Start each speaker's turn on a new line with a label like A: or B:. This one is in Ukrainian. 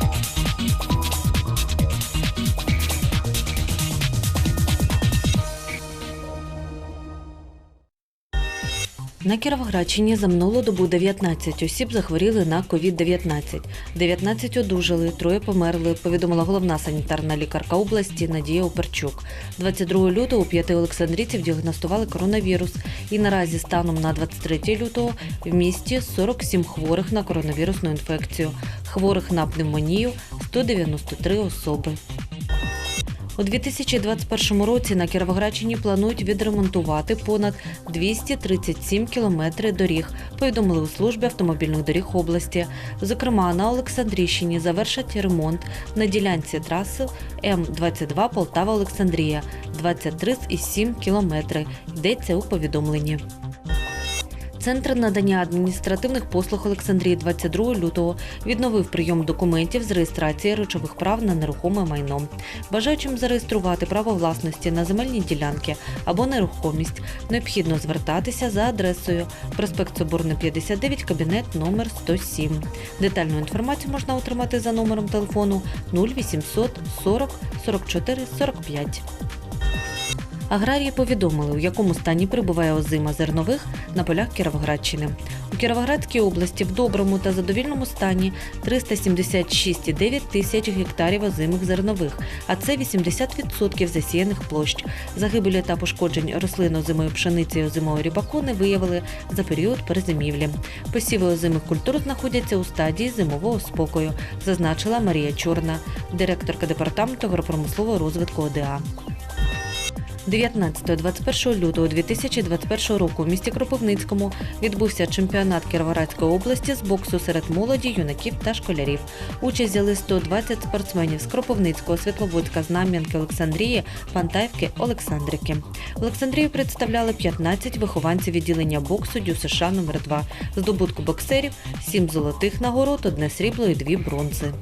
A: Thank you На Кіровоградщині за минулу добу 19 осіб захворіли на COVID-19. 19 одужали, троє померли, повідомила головна санітарна лікарка області Надія Оперчук. 22 лютого у п'яти олександрійців діагностували коронавірус. І наразі станом на 23 лютого в місті 47 хворих на коронавірусну інфекцію. Хворих на пневмонію 193 особи. У 2021 році на Кіровоградщині планують відремонтувати понад 237 кілометри доріг, повідомили у службі автомобільних доріг області. Зокрема, на Олександрійщині завершать ремонт на ділянці траси М22 Полтава-Олександрія 23,7 кілометри. Йдеться у повідомленні. Центр надання адміністративних послуг Олександрії 22 лютого відновив прийом документів з реєстрації речових прав на нерухоме майно. Бажаючим зареєструвати право власності на земельні ділянки або нерухомість необхідно звертатися за адресою проспект Соборний 59, кабінет номер 107. Детальну інформацію можна отримати за номером телефону 0800 40 44 45. Аграрії повідомили, у якому стані перебуває озима зернових на полях Кіровоградщини. У Кіровоградській області в доброму та задовільному стані 376,9 тисяч гектарів озимих зернових, а це 80% засіяних площ. Загибелі та пошкоджень рослин озимої пшениці і озимого ріпаку не виявили за період перезимівлі. Посіви озимих культур знаходяться у стадії зимового спокою, зазначила Марія Чорна, директорка департаменту агропромислового розвитку ОДА. 19-21 лютого 2021 року в місті Кропивницькому відбувся чемпіонат Кіровоградської області з боксу серед молоді, юнаків та школярів. Участь взяли 120 спортсменів з Кропивницького, Світловодська, Знам'янки, Олександрії, Пантаївки, Олександрики. Олександрію представляли 15 вихованців відділення боксу Дю США номер 2 Здобутку боксерів 7 золотих нагород, одне срібло і дві бронзи.